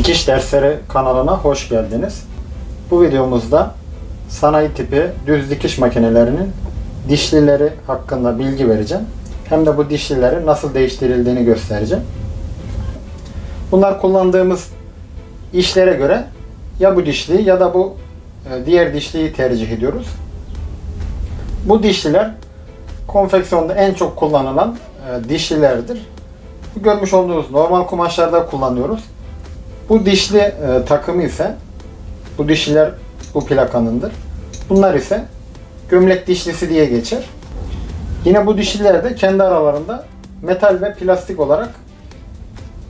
Dikiş Dersleri kanalına hoş geldiniz. Bu videomuzda sanayi tipi düz dikiş makinelerinin dişlileri hakkında bilgi vereceğim. Hem de bu dişlileri nasıl değiştirildiğini göstereceğim. Bunlar kullandığımız işlere göre ya bu dişliyi ya da bu e, diğer dişliyi tercih ediyoruz. Bu dişliler konfeksiyonda en çok kullanılan e, dişlilerdir. Görmüş olduğunuz normal kumaşlarda kullanıyoruz. Bu dişli e, takımı ise bu dişliler bu plakanındır. Bunlar ise gömlek dişlisi diye geçer. Yine bu dişliler de kendi aralarında metal ve plastik olarak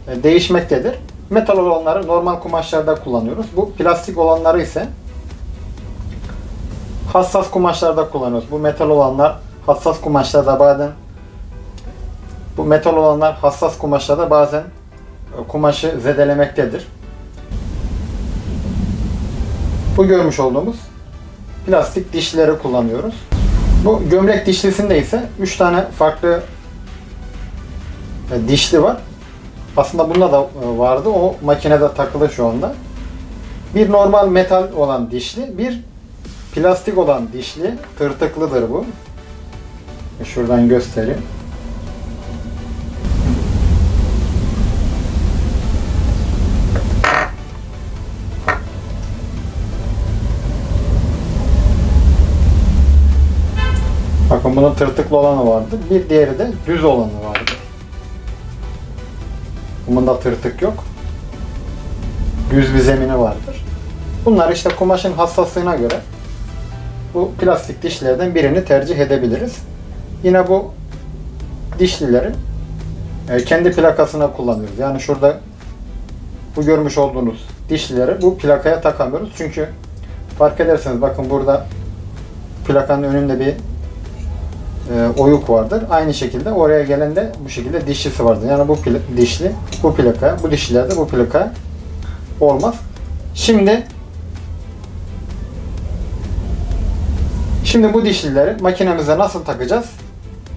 e, değişmektedir. Metal olanları normal kumaşlarda kullanıyoruz. Bu plastik olanları ise hassas kumaşlarda kullanıyoruz. Bu metal olanlar hassas kumaşlarda bazen bu metal olanlar hassas kumaşlarda bazen kumaşı zedelemektedir. Bu görmüş olduğumuz plastik dişlileri kullanıyoruz. Bu gömlek dişlisinde ise 3 tane farklı e, dişli var. Aslında bunda da e, vardı. O makinede takılı şu anda. Bir normal metal olan dişli, bir plastik olan dişli. Tırtıklıdır bu. Şuradan göstereyim. Bunun tırtıklı olanı vardı. Bir diğeri de düz olanı vardı. Bunda tırtık yok. Düz bir zemini vardır. Bunlar işte kumaşın hassaslığına göre bu plastik dişlerden birini tercih edebiliriz. Yine bu dişlilerin e, kendi plakasına kullanıyoruz. Yani şurada bu görmüş olduğunuz dişlileri bu plakaya takamıyoruz. Çünkü fark ederseniz bakın burada plakanın önünde bir e, oyuk vardır. Aynı şekilde oraya gelen de bu şekilde dişlisi vardır. Yani bu dişli bu plaka, bu dişlilerde bu plaka olmaz. Şimdi Şimdi bu dişlileri makinemize nasıl takacağız?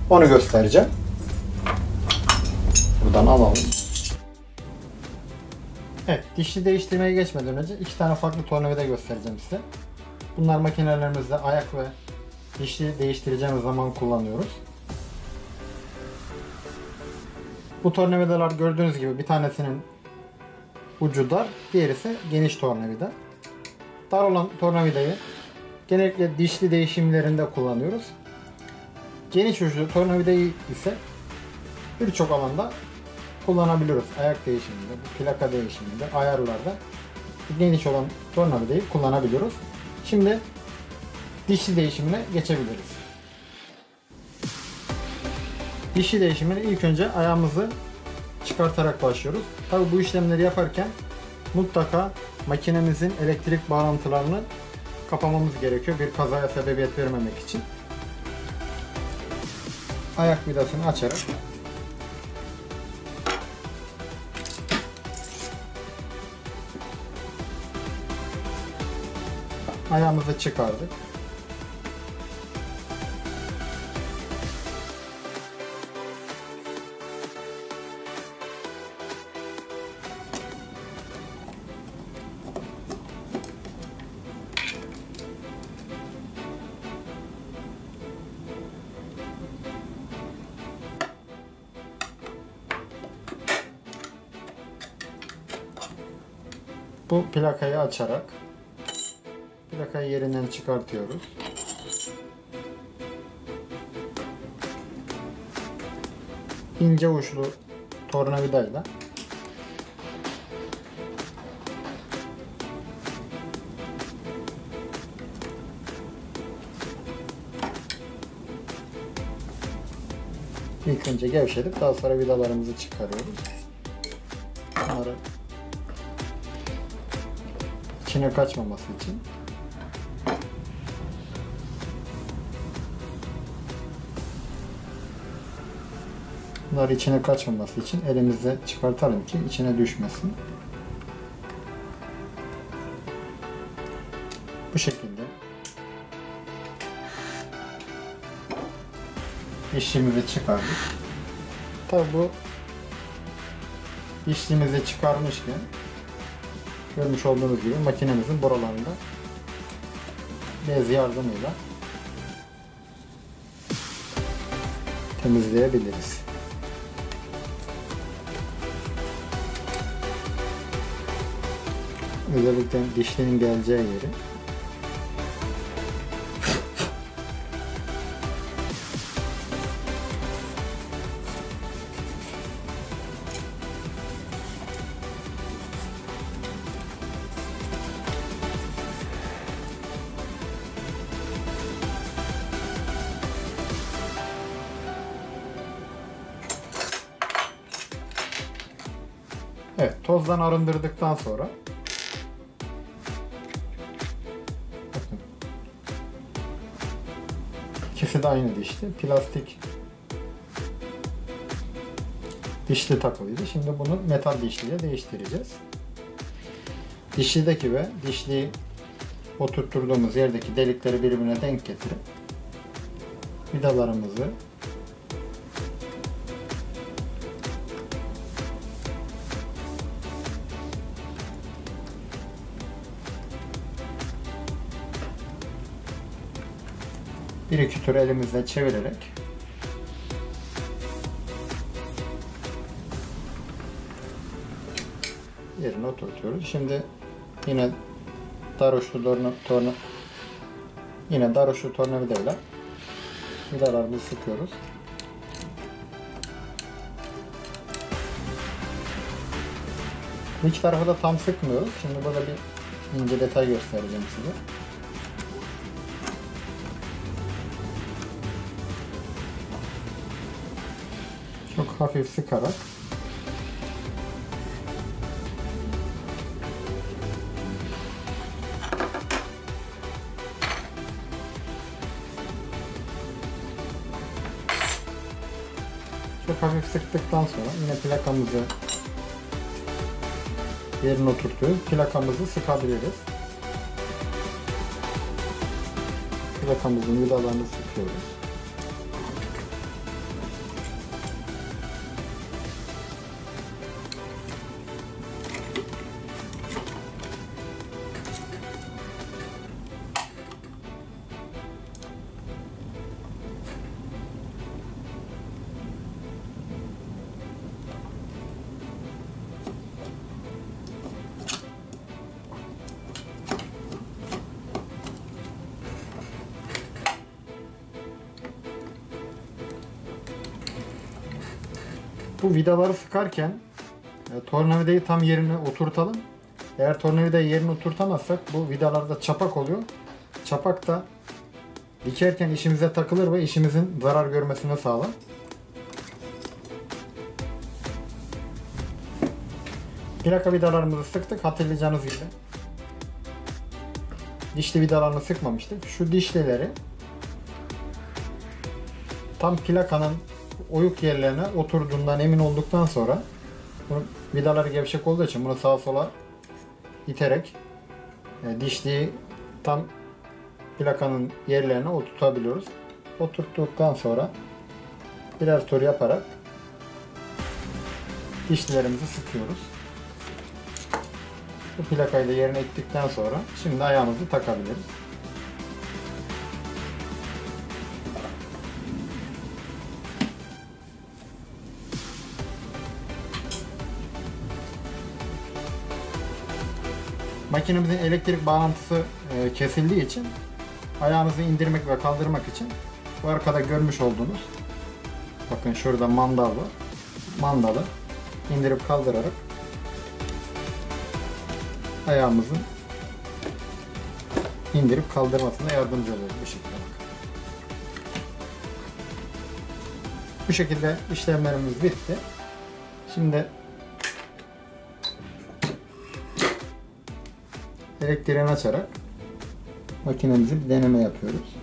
Onu göstereceğim. Buradan alalım. Evet, dişli değiştirmeye geçmeden önce iki tane farklı tornavida göstereceğim size. Bunlar makinelerimizde ayak ve dişli değiştireceğimiz zaman kullanıyoruz. Bu tornavidalar gördüğünüz gibi bir tanesinin ucu dar, diğeri ise geniş tornavida. Dar olan tornavidayı genellikle dişli değişimlerinde kullanıyoruz. Geniş uçlu tornavidayı ise birçok alanda kullanabiliyoruz. Ayak değişiminde, plaka değişiminde, ayarlarda geniş olan tornavidayı kullanabiliyoruz. Şimdi dişli değişimine geçebiliriz. Dişli değişimine ilk önce ayağımızı çıkartarak başlıyoruz. Tabi bu işlemleri yaparken mutlaka makinemizin elektrik bağlantılarını kapamamız gerekiyor bir kazaya sebebiyet vermemek için. Ayak vidasını açarak ayağımızı çıkardık. Bu plakayı açarak plakayı yerinden çıkartıyoruz. ince uçlu tornavidayla ilk önce gevşedip daha sonra vidalarımızı çıkarıyoruz. Bunları içine kaçmaması için. Bunlar içine kaçmaması için elimizle çıkartalım ki içine düşmesin. Bu şekilde işimizi çıkardık. Tabi bu işimizi çıkarmışken görmüş olduğunuz gibi makinemizin buralarında bez yardımıyla temizleyebiliriz. Özellikle dişlinin geleceği yeri tozdan arındırdıktan sonra ikisi de aynı dişli. Plastik dişli takılıydı. Şimdi bunu metal dişliye değiştireceğiz. Dişlideki ve dişliyi oturtturduğumuz yerdeki delikleri birbirine denk getirip vidalarımızı bir iki tur elimizle çevirerek yerine oturtuyoruz. Şimdi yine dar uçlu torna, torna yine dar uçlu tornavidayla vidalarımızı sıkıyoruz. İki tarafı da tam sıkmıyoruz. Şimdi burada bir ince detay göstereceğim size. Hafif sıkarak Çok hafif sıktıktan sonra yine plakamızı yerine oturtuyoruz. Plakamızı sıkabiliriz. Plakamızın vidalarını sıkıyoruz. Bu vidaları sıkarken e, tornavidayı tam yerine oturtalım. Eğer tornavidayı yerine oturtamazsak bu vidalarda çapak oluyor. Çapak da dikerken işimize takılır ve işimizin zarar görmesini sağlar. Plaka vidalarımızı sıktık hatırlayacağınız gibi. Dişli vidalarını sıkmamıştık. Şu dişlileri tam plakanın oyuk yerlerine oturduğundan emin olduktan sonra bunu vidaları gevşek olduğu için bunu sağa sola iterek e, dişliği tam plakanın yerlerine oturtabiliyoruz. Oturttuktan sonra birer tur yaparak dişlilerimizi sıkıyoruz. Bu plakayı da yerine ittikten sonra şimdi ayağımızı takabiliriz. Makinemizin elektrik bağlantısı e, kesildiği için ayağımızı indirmek ve kaldırmak için bu arkada görmüş olduğunuz bakın şurada mandal var. Mandalı indirip kaldırarak ayağımızın indirip kaldırmasına yardımcı oluyor bu şekilde. Bu şekilde işlemlerimiz bitti. Şimdi elektriğini açarak makinemizi bir deneme yapıyoruz.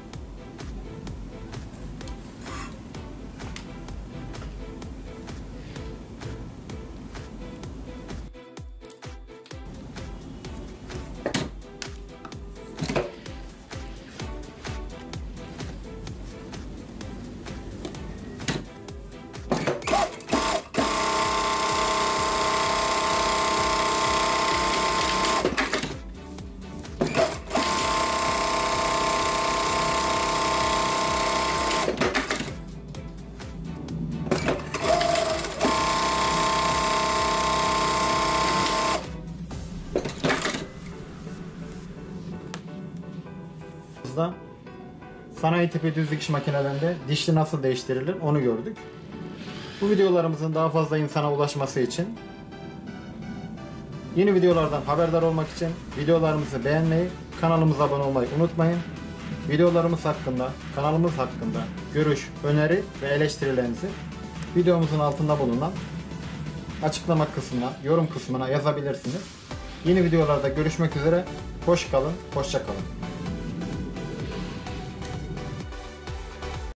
Videomuzda sanayi tipi düz dikiş makinelerinde dişli nasıl değiştirilir onu gördük. Bu videolarımızın daha fazla insana ulaşması için yeni videolardan haberdar olmak için videolarımızı beğenmeyi, kanalımıza abone olmayı unutmayın. Videolarımız hakkında, kanalımız hakkında görüş, öneri ve eleştirilerinizi videomuzun altında bulunan açıklama kısmına, yorum kısmına yazabilirsiniz. Yeni videolarda görüşmek üzere. Hoş kalın, hoşça kalın.